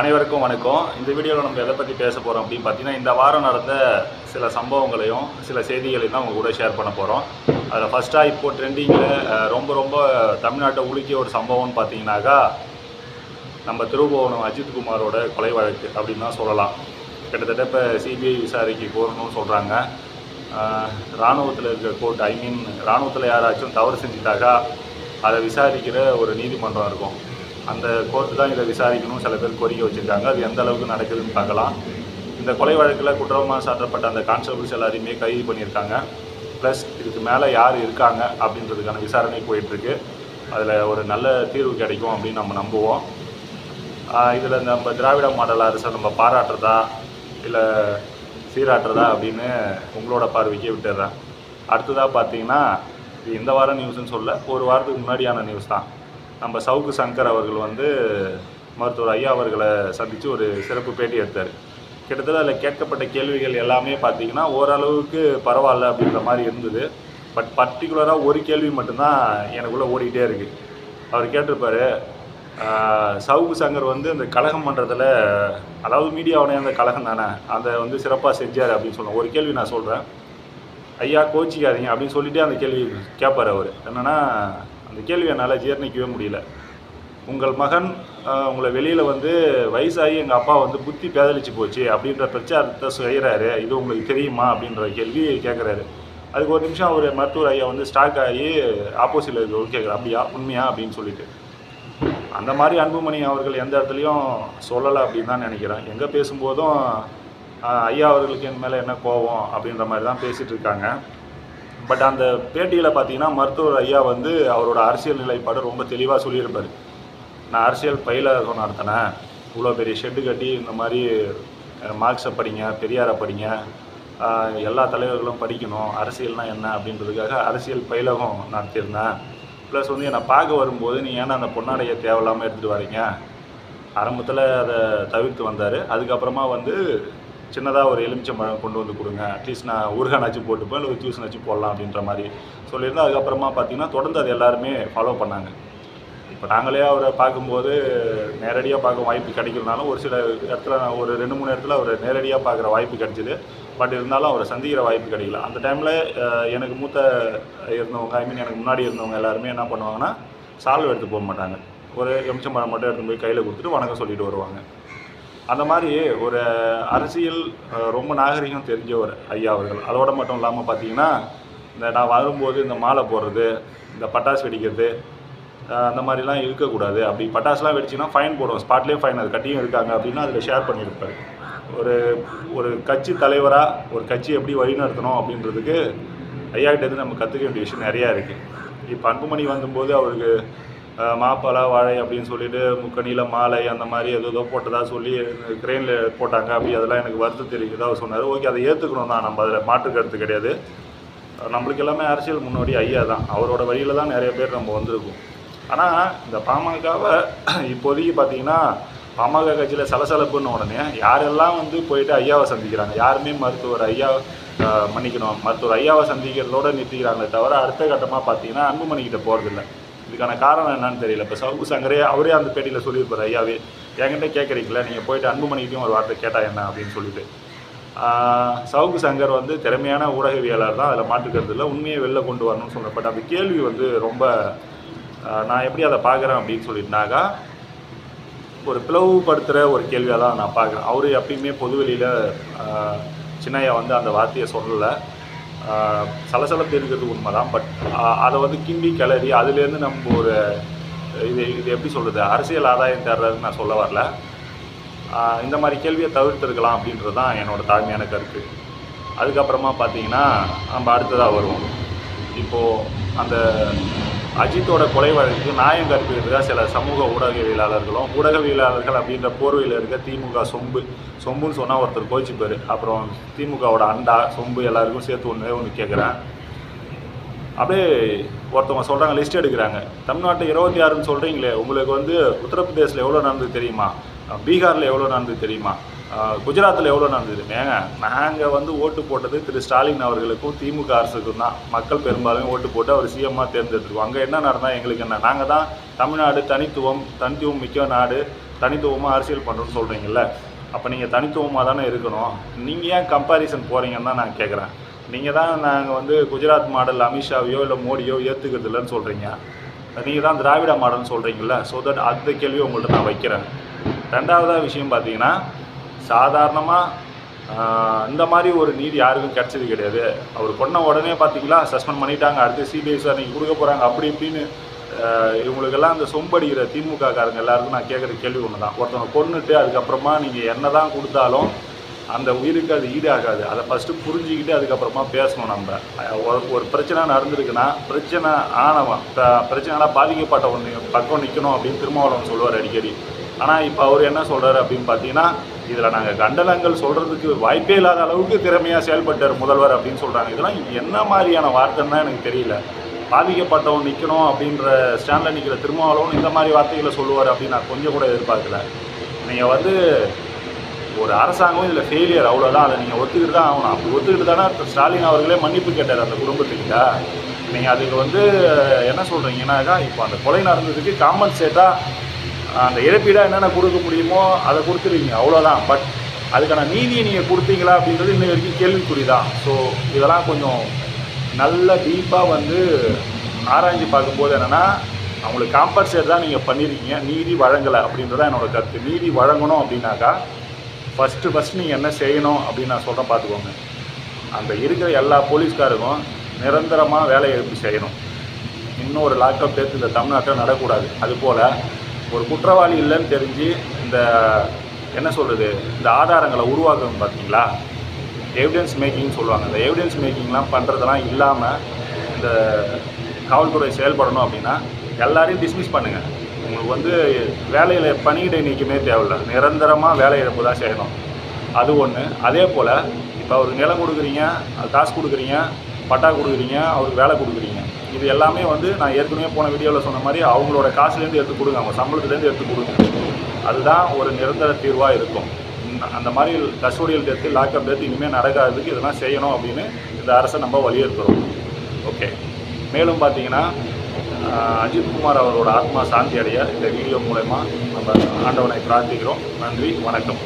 அனைவருக்கும் வணக்கம். இந்த வீடியோவில் நம்ம எதை பற்றி பேச போகிறோம் அப்படின்னு பார்த்தீங்கன்னா இந்த வாரம் நடந்த சில சம்பவங்களையும் சில செய்திகளையும் தான் உங்கள் கூட ஷேர் பண்ண போகிறோம் அதில் ஃபஸ்ட்டாக இப்போ ட்ரெண்டிங்கில் ரொம்ப ரொம்ப தமிழ்நாட்டை உலுக்கிய ஒரு சம்பவம்னு பார்த்தீங்கன்னாக்கா நம்ம திருபுவனம் அஜித் குமாரோட கொலை வழக்கு அப்படின்னு தான் சொல்லலாம். கிட்டத்தட்ட இப்போ சிபிஐ விசாரிக்க கோரணும்னு சொல்கிறாங்க இராணுவத்தில் இருக்கிற கோர்ட் ஐ மீன் இராணுவத்தில் யாராச்சும் தவறு செஞ்சுட்டாக்கா அதை விசாரிக்கிற ஒரு நீதிமன்றம் இருக்கும். அந்த கோர்ட்டு தான் இதை விசாரிக்கணும் சில பேர் கோரிக்கை வச்சுருக்காங்க. அது எந்த அளவுக்கு நடக்குதுன்னு பார்க்கலாம். இந்த கொலை வழக்கில் குற்றமாக சாட்டப்பட்ட அந்த கான்ஸ்டபிள்ஸ் எல்லாரையுமே கைது பண்ணியிருக்காங்க. ப்ளஸ் இதுக்கு மேலே யார் இருக்காங்க அப்படின்றதுக்கான விசாரணை போயிட்டுருக்கு. அதில் ஒரு நல்ல தீர்வு கிடைக்கும் அப்படின்னு நம்ம நம்புவோம். இதில் நம்ம திராவிட மாடல் அரசை நம்ம பாராட்டுறதா இல்லை சீராட்டுறதா அப்படின்னு உங்களோட பார்வைக்கே விட்டுடுறேன் அடுத்ததாக பார்த்தீங்கன்னா இது இந்த வாரம் நியூஸ்ன்னு சொல்ல ஒரு வாரத்துக்கு முன்னாடியான நியூஸ் தான். நம்ம சவுக்கு சங்கர் அவர்கள் வந்து மருத்துவர் ஐயா அவர்களை சந்தித்து ஒரு சிறப்பு பேட்டி எடுத்தார். கிட்டத்தட்ட அதில் கேட்கப்பட்ட கேள்விகள் எல்லாமே பார்த்தீங்கன்னா ஓரளவுக்கு பரவாயில்ல அப்படின்ற மாதிரி இருந்தது. பட் பர்டிகுலராக ஒரு கேள்வி மட்டும்தான் எனக்குள்ளே ஓடிக்கிட்டே இருக்குது அவர் கேட்டிருப்பார் சவுக்கு சங்கர் வந்து இந்த கழகம் பண்ணுறதில் அதாவது மீடியாவுடைய அந்த கழகம் தானே அதை வந்து சிறப்பாக செஞ்சார் அப்படின்னு சொன்னோம் ஒரு கேள்வி நான் சொல்கிறேன் ஐயா கோச்சிக்காதீங்க அப்படின்னு சொல்லிவிட்டு அந்த கேள்வி கேட்பார் அவர். என்னென்னா அந்த கேள்வி என்னால் ஜீர்ணிக்கவே முடியல. உங்கள் மகன் உங்களை வெளியில் வந்து வயசாகி எங்கள் அப்பா வந்து புத்தி பேதலிச்சு போச்சு அப்படின்ற பிரச்சாரத்தை செய்கிறாரு இது உங்களுக்கு தெரியுமா அப்படின்ற கேள்வி கேட்குறாரு அதுக்கு ஒரு நிமிஷம் அவர் மருத்துவர் ஐயா வந்து ஸ்டாக் ஆகி ஆப்போசிட்டில் இருக்கிறவர் கேட்குறாரு அப்படியா? உண்மையா? அப்படின்னு சொல்லிட்டு. அந்த மாதிரி அன்புமணி அவர்கள் எந்த இடத்துலையும் சொல்லலை அப்படின்னு தான் நினைக்கிறேன். எங்கே பேசும்போதும் ஐயா அவர்களுக்கு என் மேலே என்ன கோவம் அப்படின்ற மாதிரி தான் பேசிகிட்டு இருக்காங்க. பட் அந்த பேட்டியில் பார்த்தீங்கன்னா மருத்துவர் ஐயா வந்து அவரோட அரசியல் நிலைப்பாடு ரொம்ப தெளிவாக சொல்லியிருப்பார். நான் அரசியல் பயிலகம் நடத்தினேன் இவ்வளோ பெரிய ஷெட்டு கட்டி இந்த மாதிரி மார்க்ஸை படிங்க பெரியாரை படிங்க எல்லா தலைவர்களும் படிக்கணும் அரசியல்னால் என்ன அப்படின்றதுக்காக அரசியல் பயிலகம் நடத்தியிருந்தேன். ப்ளஸ் வந்து என்னை பார்க்க வரும்போது நீ ஏன்னா அந்த பொன்னாடையை தேவையில்லாமல் எடுத்துகிட்டு வரீங்க ஆரம்பத்தில் அதை தவிர்த்து வந்தார். அதுக்கப்புறமா வந்து சின்னதாக ஒரு எலுமிச்சம்பழம் கொண்டு வந்து கொடுங்க. அட்லீஸ்ட் நான் ஊறுகானாச்சும் போட்டுப்பேன் இல்லை ஜூஸ்னாச்சும் போடலாம் அப்படின்ற மாதிரி சொல்லியிருந்தேன் அதுக்கப்புறமா பார்த்தீங்கன்னா தொடர்ந்து அது எல்லாருமே ஃபாலோ பண்ணாங்க. இப்போ நாங்களே அவரை பார்க்கும்போது நேரடியாக பார்க்க வாய்ப்பு கிடைக்கலனாலும் ஒரு சில இடத்துல ஒரு ரெண்டு மூணு இடத்துல அவரை நேரடியாக பார்க்குற வாய்ப்பு கிடைச்சிது. பட் இருந்தாலும் அவரை சந்திக்கிற வாய்ப்பு கிடைக்கல. அந்த டைமில் எனக்கு மூத்த இருந்தவங்க ஐ மீன் எனக்கு முன்னாடி இருந்தவங்க எல்லாருமே என்ன பண்ணுவாங்கன்னா சால்வை எடுத்து போக மாட்டாங்க. ஒரு எம்சம்பழம் மட்டும் எடுத்து போய் கையில் கொடுத்துட்டு வணக்கம் சொல்லிட்டு வருவாங்க. அந்த மாதிரி ஒரு அரசியல் ரொம்ப நாகரிகம் தெரிஞ்சவர் ஐயா அவர்கள். அதோட மட்டும் இல்லாமல் பார்த்தீங்கன்னா இந்த நான் வரும்போது இந்த மாலை போடுறது இந்த பட்டாசு வெடிக்கிறது அந்த மாதிரிலாம் இருக்கக்கூடாது. அப்படி பட்டாசுலாம் வெடிச்சுன்னா ஃபைன் போடுவோம். ஸ்பாட்லேயே ஃபைன் அது கட்டியும் இருக்காங்க அப்படின்னா அதில் ஷேர் பண்ணியிருப்பாரு. ஒரு ஒரு கட்சி தலைவராக ஒரு கட்சி எப்படி வழிநடத்தணும் அப்படின்றதுக்கு ஐயா கிட்டேருந்து நம்ம கற்றுக்க வேண்டிய விஷயம் நிறையா இருக்குது இப்போ அன்புமணி வந்தபோது அவருக்கு மாப்பழா வாழை அப்படின்னு சொல்லிட்டு முக்கணியில் மாலை அந்த மாதிரி ஏதோ ஏதோ போட்டதா சொல்லி கிரெயினில் போட்டாங்க. அப்படி அதெல்லாம் எனக்கு வருத்தம் தெரிவிக்கிறதா அவர் சொன்னார் ஓகே அதை ஏற்றுக்கணும் தான். நம்ம அதில் மாற்று கருத்து கிடையாது. நம்மளுக்கு எல்லாமே அரசியல் முன்னோடி ஐயா தான். அவரோட வழியில் தான் நிறைய பேர் நம்ம வந்திருக்கோம். ஆனால் இந்த பாமகவை இப்போதைக்கு பார்த்தீங்கன்னா பாமக கட்சியில் சலசலப்புன்னு உடனே யாரெல்லாம் வந்து போயிட்டு ஐயாவை சந்திக்கிறாங்க? யாருமே மருத்துவர் ஐயா மன்னிக்கணும். மருத்துவர் ஐயாவை சந்திக்கிறதோட நிறுத்திக்கிறாங்களே தவிர அடுத்த கட்டமாக பார்த்தீங்கன்னா அன்புமணிக்கிட்ட போகிறதில்ல இதுக்கான காரணம் என்னன்னு தெரியல. இப்போ சவுக்கு சங்கரே அவரே அந்த பேட்டியில் சொல்லியிருப்பார் ஐயாவே என்கிட்ட கேட்குறீங்களா நீங்கள் போயிட்டு அன்புமணிக்கிட்டையும் ஒரு வார்த்தை கேட்டால் என்ன அப்படின்னு சொல்லிட்டு. சவுக்கு சங்கர் வந்து திறமையான ஊடகவியலாளர் தான் அதில் மாற்றுக்கிறது இல்லை உண்மையை வெளில கொண்டு வரணும்னு சொல்கிறேன் பட் அந்த கேள்வி வந்து ரொம்ப நான் எப்படி அதை பார்க்குறேன் அப்படின்னு சொல்லிட்டுனாக்கா ஒரு பிளவுபடுத்துகிற ஒரு கேள்வியாக தான் நான் பார்க்குறேன் அவர் எப்பயுமே பொதுவெளியில் சின்னையா வந்து அந்த வார்த்தையை சொல்லலை. சலசலப்பு இருக்கிறது உண்மை தான் பட் அதை வந்து கிண்டி கிளறி அதுலேருந்து நம்ம ஒரு இது இது எப்படி சொல்கிறது அரசியல் ஆதாயம் தர்றதுன்னு நான் சொல்ல வரல. இந்த மாதிரி கேள்வியை தவிர்த்துருக்கலாம் அப்படின்றது தான் என்னோட தாழ்மையான கருத்து. அதுக்கப்புறமா பார்த்தீங்கன்னா நம்ம அடுத்ததாக வருவோம். இப்போது அந்த அஜித்தோட கொலை வழக்கு நியாயம் கற்பிக்கிறதுக்காக சில சமூக ஊடகவியலாளர்களும் ஊடகவியலாளர்கள் அப்படின்ற போர்வையில் இருக்க திமுக சொம்பு சொம்புன்னு சொன்னால் ஒருத்தர் கோச்சிப்பார். அப்புறம் திமுகவோட அண்டா சொம்பு எல்லாருக்கும் சேர்த்து ஒன்று ஒன்று கேட்குறேன் அப்படியே ஒருத்தவங்க சொல்கிறாங்க லிஸ்ட் எடுக்கிறாங்க. தமிழ்நாட்டில் இருபத்தி ஆறுன்னு சொல்கிறீங்களே உங்களுக்கு வந்து உத்தரப்பிரதேசில் எவ்வளோ நடந்தது தெரியுமா? பீகாரில் எவ்வளோ நடந்தது தெரியுமா? குஜராத்தில் எவ்வளோ நடந்தது ஏங்க நாங்கள் வந்து ஓட்டு போட்டது திரு. ஸ்டாலின் அவர்களுக்கும் திமுக அரசுக்கும் தான். மக்கள் பெரும்பாலும் ஓட்டு போட்டு அவர் சிஎம்மாக தேர்ந்தெடுத்துருக்கோம் அங்கே என்ன நடந்தால் எங்களுக்கு என்ன? நாங்கள் தான் தமிழ்நாடு தனித்துவம் தனித்துவம் மிக்க நாடு தனித்துவமாக அரசியல் பண்ணுறோன்னு சொல்கிறீங்கல்ல அப்போ நீங்கள் தனித்துவமாக தானே இருக்கணும். நீங்கள் ஏன் கம்பாரிசன் போகிறீங்கன்னு தான் நான் கேட்குறேன் நீங்கள் தான் நாங்கள் வந்து குஜராத் மாடல் அமித்ஷாவையோ இல்லை மோடியோ ஏற்றுக்கிறது இல்லைன்னு சொல்கிறீங்க நீங்கள் தான் திராவிட மாடல்னு சொல்கிறீங்கல்ல ஸோ தட் அந்த கேள்வியை உங்கள்கிட்ட நான் வைக்கிறேன். ரெண்டாவதாக விஷயம் பார்த்தீங்கன்னா சாதாரணமாக இந்த மாதிரி ஒரு நீதி யாருக்கும் கிடைச்சது கிடையாது. அவர் கொன்ன உடனே பார்த்தீங்களா சஸ்பெண்ட் பண்ணிட்டாங்க அடுத்து சிபிஐ விசாரணைக்கு கொடுக்க போகிறாங்க அப்படி இப்படின்னு இவங்களுக்கெல்லாம் அந்த சொம்படிக்கிற திமுக காரங்க எல்லாருக்கும் நான் கேட்குற கேள்வி ஒன்று தான் ஒருத்தவங்க கொன்னுட்டு அதுக்கப்புறமா நீங்கள் என்ன தான் கொடுத்தாலும் அந்த உயிருக்கு அது ஈடாகாது. அதை ஃபஸ்ட்டு புரிஞ்சுக்கிட்டு அதுக்கப்புறமா பேசணும் நம்ம. ஒரு- பிரச்சனை நடந்திருக்குன்னா பிரச்சனை ஆனவன் ப- பிரச்சனைலாம் பாதிக்கப்பட்ட ஒன்று பக்கம் நிற்கணும் அப்படின்னு திருமாவளவன் சொல்லுவார் அடிக்கடி. ஆனால் இப்போ அவர் என்ன சொல்கிறார் அப்படின்னு பார்த்தீங்கன்னா இதில் நாங்கள் கண்டனங்கள் சொல்கிறதுக்கு வாய்ப்பே இல்லாத அளவுக்கு திறமையாக செயல்பட்டார் முதல்வர் அப்படின்னு சொல்கிறாங்க இதெல்லாம் என்ன மாதிரியான வார்த்தைன்னு எனக்கு தெரியல. பாதிக்கப்பட்டவன் நிற்கணும் அப்படின்ற ஸ்டாண்டில் நிற்கிற திருமாவளவன் இந்த மாதிரி வார்த்தைகளை சொல்லுவார் அப்படின்னு நான் கொஞ்சம் கூட எதிர்பார்க்கல. நீங்கள் வந்து ஒரு அரசாங்கம் இதில் ஃபெயிலியர் அவ்வளோதான் அதை நீங்கள் ஒத்துக்கிட்டு தான் ஆகணும். அப்படி ஒத்துக்கிட்டு தானே ஸ்டாலின் அவர்களே மன்னிப்பு கேட்டார் அந்த குடும்பத்துக்கிட்ட. நீங்கள் அதுக்கு வந்து என்ன சொல்கிறீங்கன்னாக்கா இப்போ அந்த கொலை நடந்ததுக்கு காம்பன்சேட்டாக அந்த இழப்பீடாக என்னென்ன கொடுக்க முடியுமோ அதை கொடுத்துருவீங்க அவ்வளோதான் பட் அதுக்கான நீதியை நீங்கள் கொடுத்தீங்களா அப்படின்றது இன்ன வரைக்கும் கேள்விக்குறி தான் ஸோ இதெல்லாம் கொஞ்சம் நல்ல டீப்பாக வந்து ஆராய்ஞ்சு பார்க்கும்போது என்னென்னா அவங்களுக்கு காம்பன்சேட் தான் நீங்கள் பண்ணியிருக்கீங்க நீதி வழங்கலை அப்படின்றதான் என்னோடய கருத்து. நீதி வழங்கணும் அப்படின்னாக்கா ஃபஸ்ட்டு ஃபஸ்ட்டு நீங்கள் என்ன செய்யணும் அப்படின்னு நான் சொல்கிறேன் பார்த்துக்கோங்க. அந்த இருக்கிற எல்லா போலீஸ்காருக்கும் நிரந்தரமாக வேலை எழுப்பி செய்யணும். இன்னும் ஒரு லாக்அப் டெத் இந்த தமிழ்நாட்டில் நடக்கூடாது அதுபோல் ஒரு குற்றவாளி இல்லைன்னு தெரிஞ்சு இந்த என்ன சொல்கிறது இந்த ஆதாரங்களை உருவாக்குறது பார்த்தீங்களா? எவிடன்ஸ் மேக்கிங்னு சொல்லுவாங்க. இந்த எவிடன்ஸ் மேக்கிங்லாம் பண்ணுறதெல்லாம் இல்லாமல் இந்த காவல்துறை செயல்படணும் அப்படின்னா எல்லாரையும் டிஸ்மிஸ் பண்ணுங்கள் உங்களுக்கு வந்து வேலையில் பணியிடை நீக்கமே தேவையில்லை. நிரந்தரமாக வேலை இழப்பு தான் செய்யணும். அது ஒன்று அதே போல் இப்போ அவருக்கு நிலம் கொடுக்குறீங்க காசு கொடுக்குறீங்க பட்டா கொடுக்குறீங்க அவருக்கு வேலை கொடுக்குறீங்க. இது எல்லாமே வந்து நான் ஏற்கனவே போன வீடியோவில் சொன்ன மாதிரி அவங்களோட காசுலேருந்து எடுத்து கொடுங்க அவங்க சம்பளத்துலேருந்து எடுத்து கொடுங்க. அதுதான் ஒரு நிரந்தர தீர்வாக இருக்கும். அந்த மாதிரி கஸ்டோடியல் டெத்து லாக்அப் டெத்து இனிமேல் நடக்காததுக்கு இதெல்லாம் செய்யணும் அப்படின்னு இந்த அரசை நம்ம வலியுறுத்துகிறோம் ஓகே. மேலும் பார்த்தீங்கன்னா அஜித்குமார் அவரோட ஆத்மா சாந்தி அடைய இந்த வீடியோ மூலயமா நம்ம ஆண்டவனை பிரார்த்திக்கிறோம். நன்றி வணக்கம்.